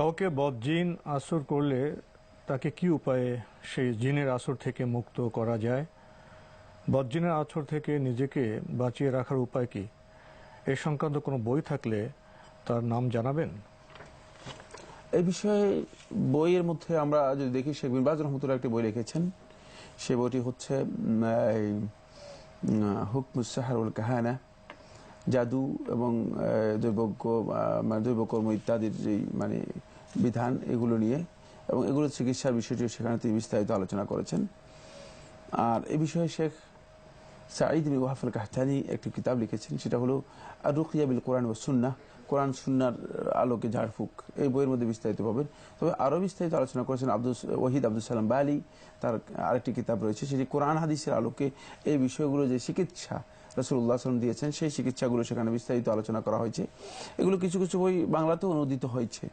কাউকে বদজিন আসর করলে তাকে কি উপায়ে সেই জিনের আসর থেকে মুক্ত করা যায়? বদজিনের আসর থেকে নিজেকে বাঁচিয়ে রাখার উপায় কি? এ সংক্রান্ত কোনো বই থাকলে তার নাম জানাবেন? এই বিষয়ে বইয়ের মধ্যে আমরা যদি দেখি শেখ বিন বাজ রহমতুল্লাহ একটি বই লিখেছেন। সে বইটি হচ্ছে হুকমুসাহারুল কাহানা জাদু এবং আহ, দৈবজ্ঞ মানে ইত্যাদির যে মানে বিধান এগুলো নিয়ে এবং এগুলো চিকিৎসার বিষয়টিও সেখানে তিনি বিস্তারিত আলোচনা করেছেন। আর এ বিষয়ে শেখ সাঈদ বিন ওয়াহাফুল কাহতানি একটি কিতাব লিখেছেন, সেটা হলো রুকিয়া বিল কোরআন ও সুন্না কোরআন সুন্নার আলোকে ঝাড়ফুক, এই বইয়ের মধ্যে বিস্তারিত পাবেন। তবে আরও বিস্তারিত আলোচনা করেছেন আব্দুল ওহিদ আব্দুল সালাম বালি, তার আরেকটি কিতাব রয়েছে, সেটি কোরআন হাদিসের আলোকে এই বিষয়গুলো যে চিকিৎসা রসুল্লাহ সাল্লাম দিয়েছেন, সেই চিকিৎসাগুলো সেখানে বিস্তারিত আলোচনা করা হয়েছে। এগুলো কিছু কিছু বই বাংলাতেও অনুদিত হয়েছে।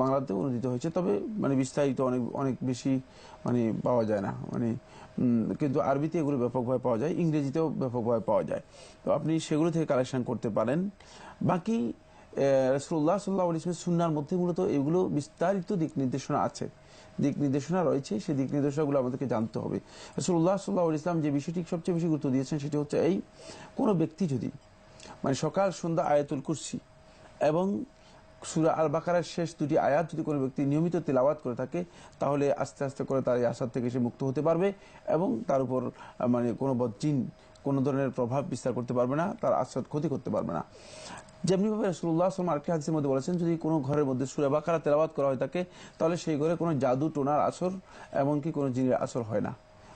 বাংলাতেও অনুদিত হয়েছে। তবে মানে বিস্তারিত অনেক অনেক বেশি মানে পাওয়া যায় না। মানে কিন্তু আরবিতে এগুলো ব্যাপকভাবে পাওয়া যায়, ইংরেজিতেও ব্যাপকভাবে পাওয়া যায়। তো আপনি সেগুলো থেকে কালেকশন করতে পারেন। বাকি রসুল্লাহ সাল্লাহ ইসলামের সুন্নার মধ্যে মূলত এগুলো বিস্তারিত দিক নির্দেশনা আছে। দিক নির্দেশনা রয়েছে, সেই দিক নির্দেশনাগুলো আমাদেরকে জানতে হবে। রসুল্লাহ সাল্লাহ ইসলাম যে বিষয়টি সবচেয়ে বেশি গুরুত্ব দিয়েছেন সেটি হচ্ছে এই, কোনো ব্যক্তি যদি মানে সকাল সন্ধ্যা আয়াতুল কুরসি এবং সুরা আল বাকারার শেষ দুটি আয়াত যদি কোনো ব্যক্তি নিয়মিত তেলাওয়াত করে থাকে, তাহলে আস্তে আস্তে করে তার এই আসাদ থেকে সে মুক্ত হতে পারবে এবং তার উপর মানে কোনো বজ্জিন কোনো ধরনের প্রভাব বিস্তার করতে পারবে না, তার আসাদ ক্ষতি করতে পারবে না। যেমনিভাবে রসুল্লাহ আসলাম আরেকটি হাদিসের মধ্যে বলেছেন, যদি কোনো ঘরের মধ্যে সুরা বাকারা তেলাওয়াত করা হয় থাকে, তাহলে সেই ঘরে কোনো জাদু, টোনার আসর, এমনকি কোনো জিনের আসর হয় না।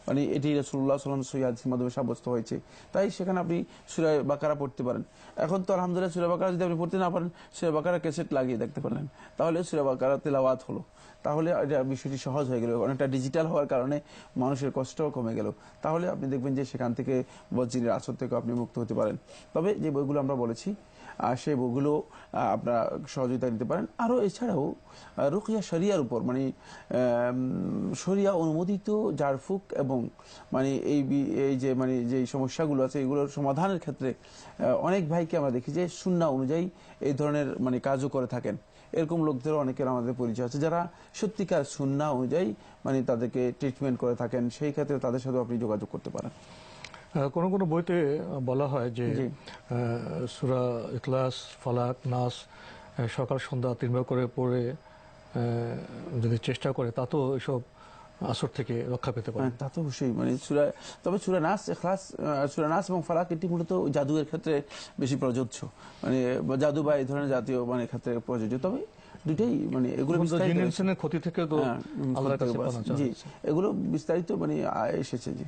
মানে এটি রসুল্লাহ সাল্লাম সৈয়াদিসের মাধ্যমে সাব্যস্ত হয়েছে। তাই সেখানে আপনি সুরায় বাকারা পড়তে পারেন। এখন তো আলহামদুলিল্লাহ সুরা বাকারা যদি আপনি পড়তে না পারেন সুরা বাকারা ক্যাসেট লাগিয়ে দেখতে পারলেন। তাহলে সুরা বাকারা তেলাওয়াত হলো। তাহলে এটা বিষয়টি সহজ হয়ে গেল অনেকটা ডিজিটাল হওয়ার কারণে মানুষের কষ্টও কমে গেল। তাহলে আপনি দেখবেন যে সেখান থেকে বজ্জিনের আসর থেকে আপনি মুক্ত হতে পারেন। তবে যে বইগুলো আমরা বলেছি আহ, সেই বইগুলো আপনারা সহযোগিতা নিতে পারেন। আরও এছাড়াও রুকিয়া শরিয়ার উপর মানে শরিয়া অনুমোদিত জারফুক এবং মানে এই এই যে মানে যে সমস্যাগুলো আছে এগুলোর সমাধানের ক্ষেত্রে অনেক ভাইকে আমরা দেখি যে সুন্না অনুযায়ী এই ধরনের মানে কাজও করে থাকেন। এরকম লোকদেরও অনেকের আমাদের পরিচয় আছে যারা সত্যিকার সুন্না অনুযায়ী মানে তাদেরকে ট্রিটমেন্ট করে থাকেন। সেই ক্ষেত্রে তাদের সাথেও আপনি যোগাযোগ করতে পারেন। কোনো কোনো বইতে বলা হয় যে। সুরা ইখলাস ফালাক নাস সকাল সন্ধ্যা তিনবার করে পড়ে যদি চেষ্টা করে তা তো এসব আসর থেকে রক্ষা পেতে পারে। হ্যাঁ, তা তো অবশ্যই। মানে সুরা তবে সুরা নাস এখলাস সুরা নাস এবং ফালাক এটি মূলত জাদুয়ের ক্ষেত্রে বেশি প্রযোজ্য। মানে জাদু বা এই ধরনের জাতীয় মানে ক্ষেত্রে প্রযোজ্য। তবে দুটাই মানে এগুলো ক্ষতি থেকে তো হ্যাঁ, আল্লাহর কাছে জি এগুলো বিস্তারিত মানে এসেছে জি।